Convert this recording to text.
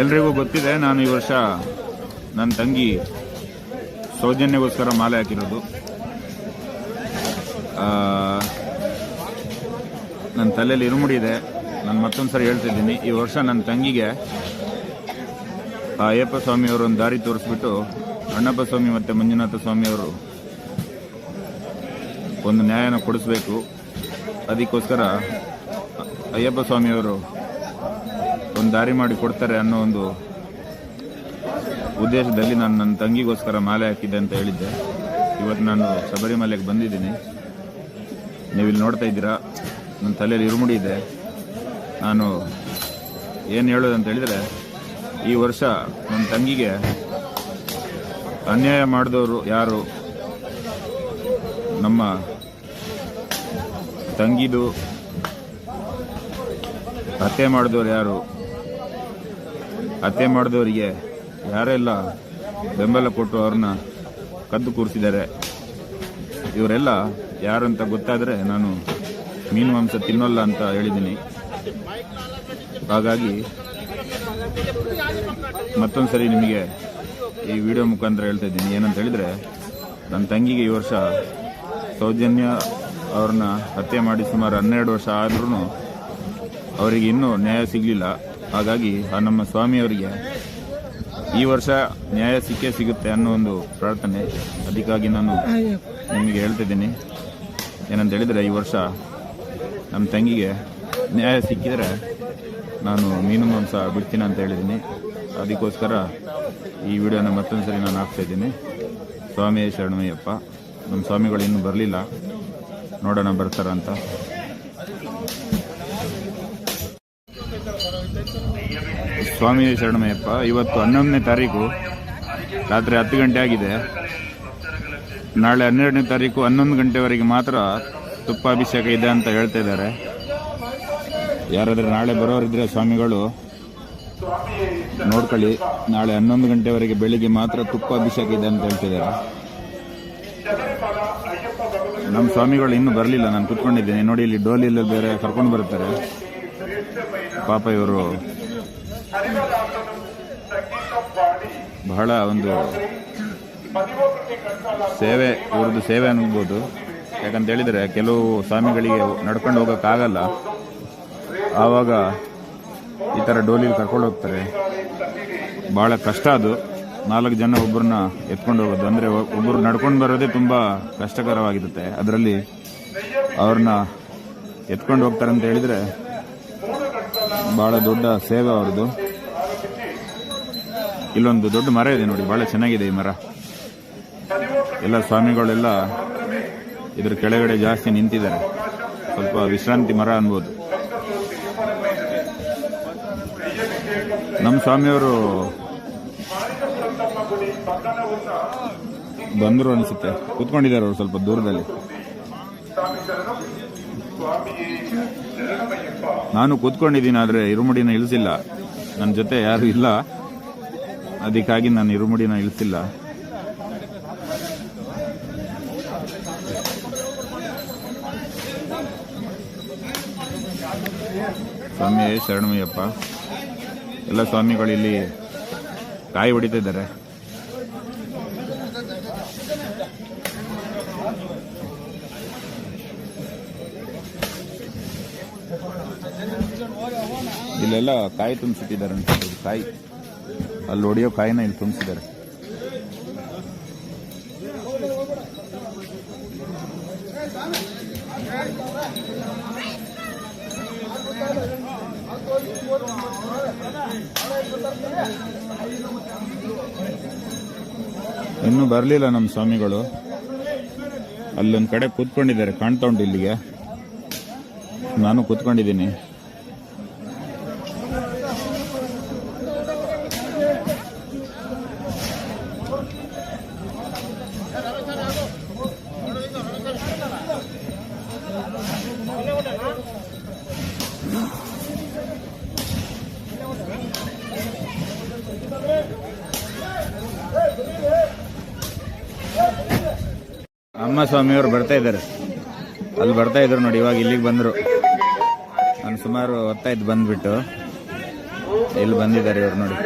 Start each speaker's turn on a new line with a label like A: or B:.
A: ಎಲ್ರಿಗೂ ಗೊತ್ತಿದೆ, ನಾನು ಈ ವರ್ಷ ನನ್ನ ತಂಗಿ ಸೌಜನ್ಯಗೋಸ್ಕರ ಮಾಲೆ ಹಾಕಿರೋದು. ನನ್ನ ತಲೆಯಲ್ಲಿ ಇರುಮುಡಿ ಇದೆ. ನಾನು ಮತ್ತೊಂದು ಸರಿ ಹೇಳ್ತಿದ್ದೀನಿ, ಈ ವರ್ಷ ನನ್ನ ತಂಗಿಗೆ ಅಯ್ಯಪ್ಪ ಸ್ವಾಮಿಯವರು ಒಂದು ದಾರಿ ತೋರಿಸ್ಬಿಟ್ಟು ಅಣ್ಣಪ್ಪ ಸ್ವಾಮಿ ಮತ್ತು ಮಂಜುನಾಥ ಸ್ವಾಮಿಯವರು ಒಂದು ನ್ಯಾಯನ ಕೊಡಿಸ್ಬೇಕು. ಅದಕ್ಕೋಸ್ಕರ ಅಯ್ಯಪ್ಪ ಸ್ವಾಮಿಯವರು ಒಂದು ದಾರಿ ಮಾಡಿ ಕೊಡ್ತಾರೆ ಅನ್ನೋ ಒಂದು ಉದ್ದೇಶದಲ್ಲಿ ನಾನು ನನ್ನ ತಂಗಿಗೋಸ್ಕರ ಮಾಲೆ ಹಾಕಿದ್ದೆ ಅಂತ ಹೇಳಿದ್ದೆ. ಇವತ್ತು ನಾನು ಶಬರಿಮಲೆಗೆ ಬಂದಿದ್ದೀನಿ. ನೀವು ಇಲ್ಲಿ ನೋಡ್ತಾ ಇದ್ದೀರಾ? ನನ್ನ ತಲೆಯಲ್ಲಿ ಇರುಮುಡಿ ಇದೆ. ನಾನು ಏನು ಹೇಳೋದು ಅಂತ ಹೇಳಿದರೆ, ಈ ವರ್ಷ ನನ್ನ ತಂಗಿಗೆ ಅನ್ಯಾಯ ಮಾಡಿದವರು ಯಾರು? ನಮ್ಮ ತಂಗಿದು ಹತ್ಯೆ ಮಾಡಿದವರು ಯಾರು? ಹತ್ಯೆ ಮಾಡಿದವರಿಗೆ ಯಾರೆಲ್ಲ ಬೆಂಬಲ ಕೊಟ್ಟು ಅವ್ರನ್ನ ಕದ್ದು ಕೂರಿಸಿದ್ದಾರೆ. ಇವರೆಲ್ಲ ಯಾರು ಅಂತ ಗೊತ್ತಾದರೆ ನಾನು ಮೀನು ಮಾಂಸ ತಿನ್ನೋಲ್ಲ ಅಂತ ಹೇಳಿದ್ದೀನಿ. ಹಾಗಾಗಿ ಮತ್ತೊಂದು ಸರಿ ನಿಮಗೆ ಈ ವಿಡಿಯೋ ಮುಖಾಂತರ ಹೇಳ್ತಾ ಇದ್ದೀನಿ. ಏನಂತ ಹೇಳಿದರೆ, ನನ್ನ ತಂಗಿಗೆ ಈ ವರ್ಷ ಸೌಜನ್ಯ ಅವ್ರನ್ನ ಹತ್ಯೆ ಮಾಡಿ ಸುಮಾರು ಹನ್ನೆರಡು ವರ್ಷ ಆದ್ರೂ ಅವರಿಗೆ ಇನ್ನೂ ನ್ಯಾಯ ಸಿಗಲಿಲ್ಲ. ಹಾಗಾಗಿ ಆ ನಮ್ಮ ಸ್ವಾಮಿಯವರಿಗೆ ಈ ವರ್ಷ ನ್ಯಾಯ ಸಿಕ್ಕೇ ಸಿಗುತ್ತೆ ಅನ್ನೋ ಒಂದು ಪ್ರಾರ್ಥನೆ. ಅದಕ್ಕಾಗಿ ನಾನು ನಿಮಗೆ ಹೇಳ್ತಿದ್ದೀನಿ. ಏನಂತ ಹೇಳಿದರೆ ಈ ವರ್ಷ ನಮ್ಮ ತಂಗಿಗೆ ನ್ಯಾಯ ಸಿಕ್ಕಿದರೆ ನಾನು ಮೀನು ಮಾಂಸ ಬಿಡ್ತೀನಿ ಅಂತ ಹೇಳಿದ್ದೀನಿ. ಅದಕ್ಕೋಸ್ಕರ ಈ ವಿಡಿಯೋನ ಮತ್ತೊಂದು ಸರಿ ನಾನು ಹಾಕ್ತಾ ಇದ್ದೀನಿ. ಸ್ವಾಮಿ ಶರಣಮಯ್ಯಪ್ಪ ನಮ್ಮ ಸ್ವಾಮಿಗಳು ಇನ್ನೂ ಬರಲಿಲ್ಲ. ನೋಡೋಣ ಬರ್ತಾರ ಅಂತ ಸ್ವಾಮಿ ಶರಣಮಯ್ಯಪ್ಪ ಇವತ್ತು ಹನ್ನೊಂದನೇ ತಾರೀಕು, ರಾತ್ರಿ ಹತ್ತು ಗಂಟೆ ಆಗಿದೆ. ನಾಳೆ ಹನ್ನೆರಡನೇ ತಾರೀಕು ಹನ್ನೊಂದು ಗಂಟೆವರೆಗೆ ಮಾತ್ರ ತುಪ್ಪಾಭಿಷೇಕ ಇದೆ ಅಂತ ಹೇಳ್ತಾ ಇದ್ದಾರೆ. ಯಾರಾದರೂ ನಾಳೆ ಬರೋರಿದ್ರೆ ಸ್ವಾಮಿಗಳು, ನೋಡ್ಕೊಳ್ಳಿ. ನಾಳೆ ಹನ್ನೊಂದು ಗಂಟೆವರೆಗೆ ಬೆಳಿಗ್ಗೆ ಮಾತ್ರ ತುಪ್ಪ ಅಭಿಷೇಕ ಇದೆ ಅಂತ ಹೇಳ್ತಿದ್ದಾರೆ ನಮ್ಮ ಸ್ವಾಮಿಗಳು ಇನ್ನೂ ಬರಲಿಲ್ಲ, ನಾನು ಕುತ್ಕೊಂಡಿದ್ದೀನಿ. ನೋಡಿ, ಇಲ್ಲಿ ಡೋಲಿಲ್ಲ ಬೇರೆ ಕರ್ಕೊಂಡು ಬರ್ತಾರೆ. ಪಾಪ ಇವರು ಬಹಳ ಒಂದು ಸೇವೆ ಇವ್ರದ್ದು ಸೇವೆ ಅನ್ಬೋದು. ಯಾಕಂತ ಹೇಳಿದರೆ ಕೆಲವು ಸ್ವಾಮಿಗಳಿಗೆ ನಡ್ಕೊಂಡು ಹೋಗೋಕ್ಕಾಗಲ್ಲ. ಆವಾಗ ಈ ಥರ ಡೋಲಿಲಿ ಕರ್ಕೊಂಡು ಹೋಗ್ತಾರೆ. ಭಾಳ ಕಷ್ಟ ಅದು. ನಾಲ್ಕು ಜನ ಒಬ್ಬರನ್ನ ಎತ್ಕೊಂಡು ಹೋಗೋದು. ಅಂದರೆ ಒಬ್ಬರು ನಡ್ಕೊಂಡು ಬರೋದೇ ತುಂಬ ಕಷ್ಟಕರವಾಗಿರುತ್ತೆ. ಅದರಲ್ಲಿ ಅವ್ರನ್ನ ಎತ್ಕೊಂಡು ಹೋಗ್ತಾರೆ ಅಂತ ಹೇಳಿದರೆ ಭಾಳ ದೊಡ್ಡ ಸೇವೆ ಅವ್ರದ್ದು. ಇಲ್ಲೊಂದು ದೊಡ್ಡ ಮರ ಇದೆ ನೋಡಿ ಭಾಳ ಚೆನ್ನಾಗಿದೆ ಈ ಮರ. ಎಲ್ಲ ಸ್ವಾಮಿಗಳೆಲ್ಲ ಇದ್ರ ಕೆಳಗಡೆ ಜಾಸ್ತಿ ನಿಂತಿದ್ದಾರೆ. ಸ್ವಲ್ಪ ವಿಶ್ರಾಂತಿ ಮರ ಅನ್ಬೋದು. ನಮ್ಮ ಸ್ವಾಮಿಯವರು ಬಂದರು ಅನಿಸುತ್ತೆ. ಕೂತ್ಕೊಂಡಿದ್ದಾರೆ ಅವರು ಸ್ವಲ್ಪ ದೂರದಲ್ಲಿ. ನಾನು ಕೂತ್ಕೊಂಡಿದ್ದೀನಿ ಆದರೆ ಇರುಮುಡಿನ ಇಳಿಸಿಲ್ಲ. ನನ್ನ ಜೊತೆ ಯಾರು ಇಲ್ಲ. ಅದಕ್ಕಾಗಿ ನಾನು ಇರುಮುಡಿನ ಇಳಿಸಿಲ್ಲ. ಸ್ವಾಮಿ ಶರಣಮಯ್ಯಪ್ಪ ಎಲ್ಲ ಸ್ವಾಮಿಗಳು ಇಲ್ಲಿ ಕಾಯಿ ಹೊಡಿತಿದ್ದಾರೆ ಇಲ್ಲೆಲ್ಲ ಕಾಯಿ ತುಂಬಿಸಿಟ್ಟಿದ್ದಾರೆ ಅಂತ ಕಾಯಿ. ಅಲ್ಲಿ ಹೊಡಿಯೋ ಕಾಯಿನ ಇಲ್ಲಿ ತುಂಬಿಸಿದ್ದಾರೆ. ಇನ್ನೂ ಬರಲಿಲ್ಲ ನಮ್ಮ ಸ್ವಾಮಿಗಳು. ಅಲ್ಲೊಂದು ಕಡೆ ಕೂತ್ಕೊಂಡಿದ್ದಾರೆ, ಕಾಣ್ತಾ ಉಂಟು ಇಲ್ಲಿಗೆ. ನಾನು ಕೂತ್ಕೊಂಡಿದ್ದೀನಿ. ತಿಮ್ಮಸ್ವಾಮಿಯವರು ಬರ್ತಾ ಇದ್ದಾರೆ. ಅಲ್ಲಿ ಬರ್ತಾ ಇದ್ರು ನೋಡಿ, ಇವಾಗ ಇಲ್ಲಿಗೆ ಬಂದರು. ನಾನು ಸುಮಾರು ಹೊತ್ತಾಯ್ತು ಬಂದ್ಬಿಟ್ಟು ಇಲ್ಲಿ ಬಂದಿದ್ದಾರೆ ಇವರು ನೋಡಿ.